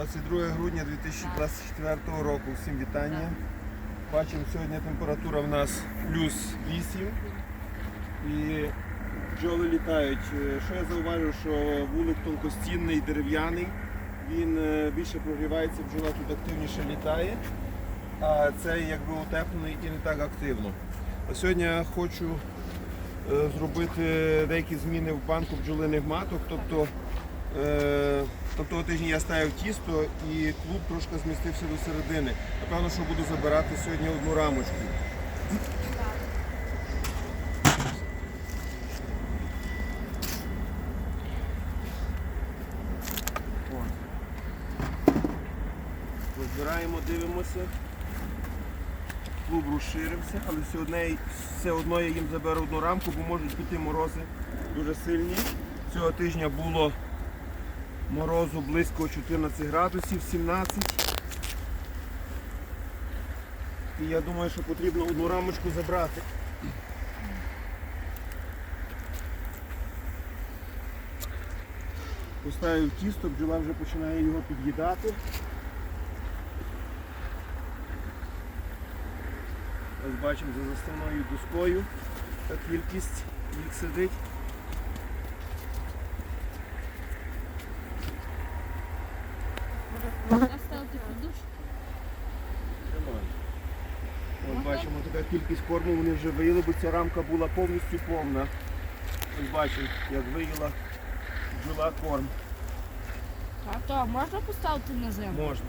22 грудня 2024 року. Всім вітання. Бачимо, сьогодні температура в нас плюс 8 і бджоли літають. Е, Що я зауважу, що вулик тонкостінний, дерев'яний, він е, більше прогрівається, бджола тут активніше літає, а цей якби утеплений і не так активно. А сьогодні я хочу е, зробити деякі зміни в банку бджолиних маток. Тобто, тобто тижні я ставив тісто і клуб трошки змістився до середини. Напевно, що буду забирати сьогодні одну рамочку. От. Розбираємо, дивимося. Клуб розширився, але все одно, все одно я їм заберу одну рамку, бо можуть бути морози дуже сильні. Цього тижня було морозу близько 14 градусів, 17. І я думаю, що потрібно одну рамочку забрати. Поставив тісто, бджола вже починає його під'їдати. Ось бачимо за заставною доскою та кількість їх сидить. Поставити подушку. Нормально. От бачимо така кількість корму вони вже виїли, бо ця рамка була повністю повна. Ось бачимо, як виїла бджола корм. А то можна поставити на землю? Можна.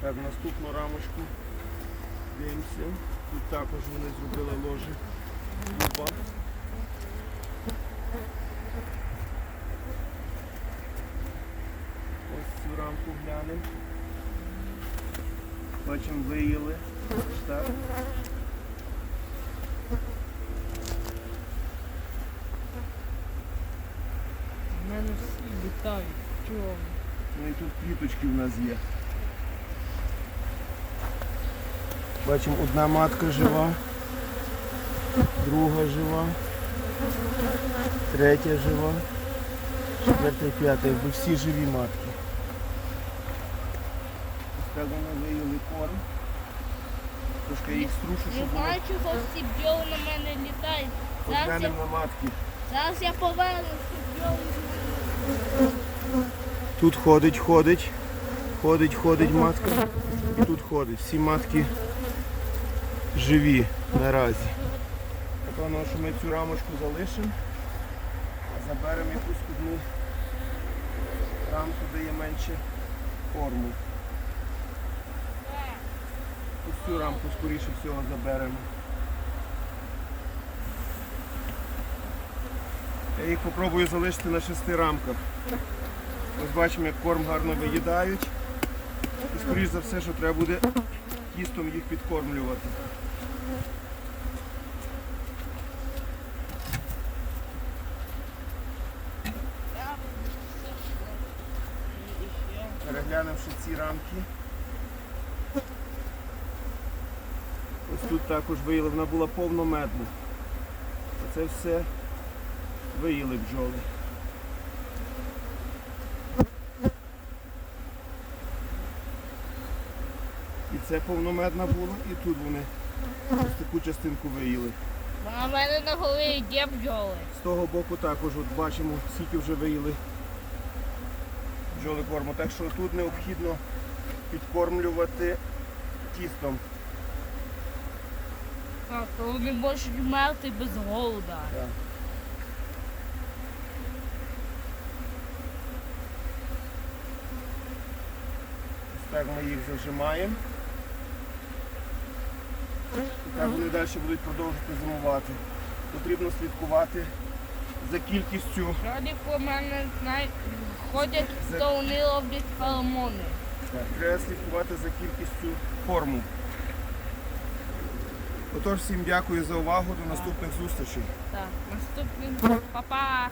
Так, наступну рамочку. Дивимося. Тут також вони зробили ложе. Дуба. Ось цю рамку глянемо. Бачимо, виїли. Так. У мене всі літають. Чого? Ну і тут квіточки в нас є. Бачимо, одна матка жива, друга жива, третя жива, четверта і п'ята, якби всі живі матки. Виїли корм. Трошки я їх струшу, Не щоб вони знаю, чого всі бджоли на мене літають. Зараз я, поглянемо на матки. зараз я поверну всі бджоли. Тут ходить, ходить, ходить, ходить матка. І тут ходить. Всі матки живі наразі. Напевно, що ми цю рамочку залишимо, а заберемо якусь одну рамку, де є менше корму. Ось цю рамку скоріше всього заберемо. Я їх спробую залишити на шести рамках. Ось бачимо, як корм гарно виїдають. І скоріш за все, що треба буде тістом їх підкормлювати. Переглянувши ці рамки. Ось тут також виїли, вона була повномедна. Оце все виїли бджоли. І це повномедна була, і тут вони ось таку частинку виїли. А в мене на голові є бджоли. З того боку також от бачимо, скільки вже виїли бджоли корму. Так що тут необхідно підкормлювати тістом. А, то вони можуть вмерти без голода. Ось так ми їх зажимаємо. І так вони далі будуть продовжувати зимувати. Потрібно слідкувати за кількістю. Люди по мене знають, ходять, то вони роблять феромони. Так, треба слідкувати за кількістю корму. Отож, всім дякую за увагу. До наступних зустрічей. Так, наступний. Па-па!